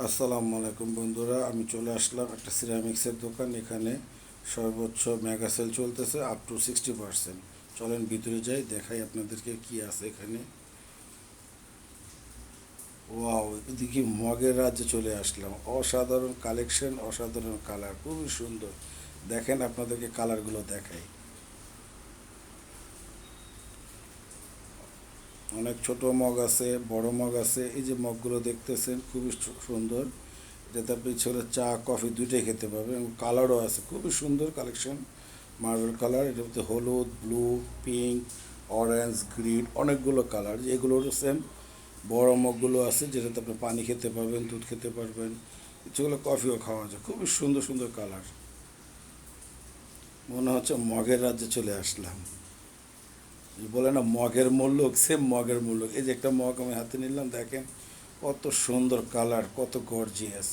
আসসালামু আলাইকুম বন্ধুরা, আমি চলে আসলাম একটা সিরামিক্সের দোকান। এখানে সর্বোচ্চ মেগা সেল চলতেছে আপ টু সিক্সটি পার্সেন্ট চলেন ভিতরে যাই, দেখাই আপনাদেরকে কি আছে এখানে। ওয়াও দেখি মগের রাজ্যে চলে আসলাম। অসাধারণ কালেকশন অসাধারণ কালার খুবই সুন্দর। দেখেন আপনাদেরকে কালারগুলো দেখাই। অনেক ছোট মগ আছে, বড় মগ আছে, এই যে মগগুলো দেখতেছেন খুবই সুন্দর। এটাতে আপনি ছেলে চা, কফি দুইটাই খেতে পারবেন এবং কালারও আছে, খুবই সুন্দর কালেকশন। মার্বেল কালার, এটার মধ্যে হলুদ, ব্লু, পিঙ্ক, অরেঞ্জ, গ্রিন অনেকগুলো কালার এগুলোরও সেম। বড় মগগুলো আছে, যেটাতে আপনি পানি খেতে পারবেন, দুধ খেতে পারবেন। যেগুলো কফিও খাওয়া যায়, খুবই সুন্দর সুন্দর কালার। মনে হচ্ছে মগের রাজ্যে চলে আসলাম। বলে না, মগের মূল্য সেম মগের মূল্য এই যে একটা মগ আমি হাতে নিলাম, দেখেন কত সুন্দর কালার, কত গর্জিয়াস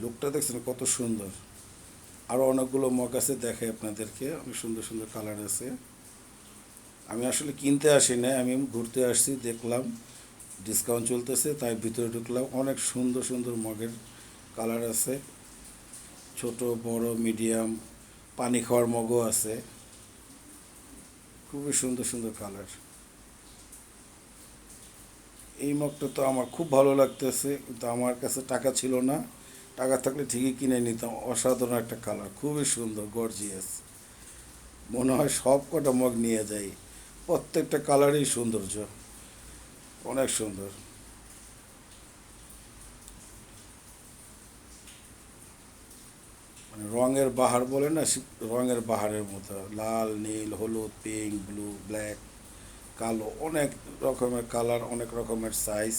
লুকটা দেখছেন কত সুন্দর। আরও অনেকগুলো মগ আছে, দেখাই আপনাদেরকে। অনেক সুন্দর সুন্দর কালার আছে। আমি আসলে কিনতে আসি না আমি ঘুরতে আসছি, দেখলাম ডিসকাউন্ট চলতেছে, তাই ভিতরে ঢুকলাম। অনেক সুন্দর সুন্দর মগের কালার আছে। ছোট, বড় মিডিয়াম পানি খাওয়ার মগও আছে। খুবই সুন্দর সুন্দর কালার। এই মগটা তো আমার খুব ভালো লাগতেছে, কিন্তু আমার কাছে টাকা ছিল না। টাকা থাকলে ঠিকই কিনে নিতাম, অসাধারণ একটা কালার, খুবই সুন্দর গর্জিয়াস মনে হয় সব কটা মগ নিয়ে যাই, প্রত্যেকটা কালারই সৌন্দর্য, অনেক সুন্দর। মানে রঙের বাহার বলে না রঙের বাহারের মতো। লাল, নীল, হলুদ পিঙ্ক ব্লু ব্ল্যাক কালো, অনেক রকমের কালার অনেক রকমের সাইজ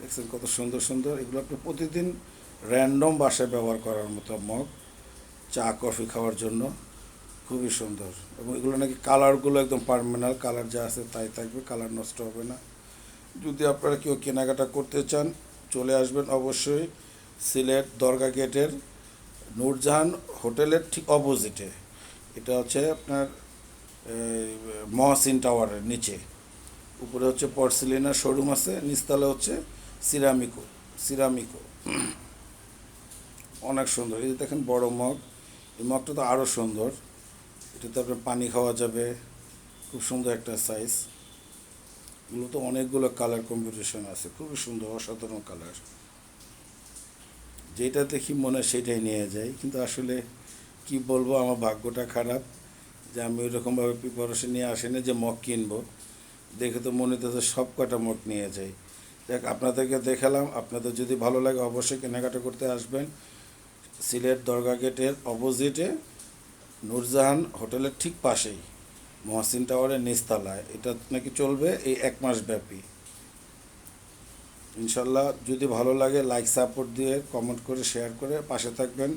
দেখছেন কত সুন্দর সুন্দর। এগুলো আপনি প্রতিদিন র্যান্ডম বাসায় ব্যবহার করার মতো মগ, চা কফি খাওয়ার জন্য। খুবই সুন্দর। এবং এগুলো নাকি কালারগুলো একদম পারমানেন্ট কালার যা আছে তাই থাকবে কালার নষ্ট হবে না। যদি আপনারা কেউ কেনাকাটা করতে চান, চলে আসবেন অবশ্যই সিলেট দরগা গেটের নূরজাহান হোটেলের ঠিক অপোজিটে এটা হচ্ছে আপনার মহাসিন টাওয়ারের নিচে। উপরে হচ্ছে পর্সিলিনার শোরুম আছে নিচতলা হচ্ছে সিরামিকো সিরামিকো। অনেক সুন্দর। এই যে দেখেন বড় মগ, এই মগটা তো আরও সুন্দর। এটাতে আপনার পানি খাওয়া যাবে, খুব সুন্দর একটা সাইজ এগুলো তো অনেকগুলো কালার কম্বিনেশন আছে, খুবই সুন্দর, অসাধারণ কালার যেটা দেখি মনে সেটাই নিয়ে যাই কিন্তু আসলে কি বলব, আমার ভাগ্যটা খারাপ যে আমি ওইরকমভাবে প্রিপারেশন নিয়ে আসিনি যে মগ কিনবো। দেখে তো মনে হচ্ছে সব কটা মগ নিয়ে যাই দেখ, আপনাদেরকে দেখালাম, আপনাদের যদি ভালো লাগে অবশ্যই কেনাকাটা করতে আসবেন। সিলেট দরগা গেটের অপোজিটে নূরজাহান হোটেলের ঠিক পাশেই, মহাসিন টাওয়ারের নিচতলায়। এটা নাকি চলবে? এই এক মাস ব্যাপী। ইনশাল্লাহ যদি ভালো লাগে লাইক সাপোর্ট দিয়ে কমেন্ট করে শেয়ার করে পাশে থাকবেন।